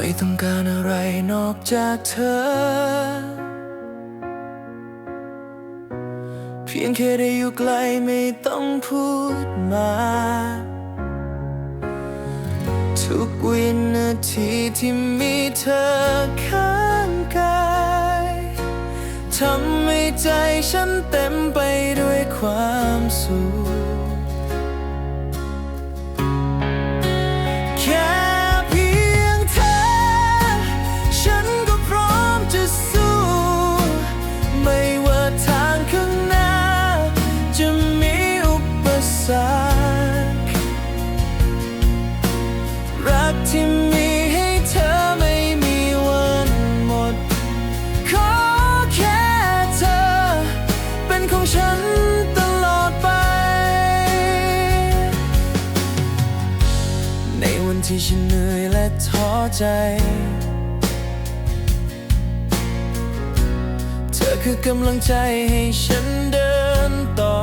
ไม่ต้องการอะไรนอกจากเธอ เพียงแค่ได้อยู่ใกล้ไม่ต้องพูดมา ทุกวินาทีที่มีเธอข้างกายทำให้ใจฉันเต็มไปด้วยความสุข มีให้เธอไม่มีวันหมด ขอแค่เธอ เป็นของฉันตลอดไป ในวันที่ฉันเหนื่อยและท้อใจ เธอคือกำลังใจให้ฉันเดินต่อ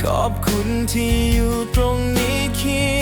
ขอบคุณที่อยู่ตรงนี้คีย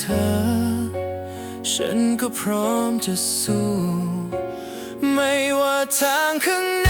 เธอ ฉันก็พร้อมจะสู้ ไม่ว่าทางข้างหน้า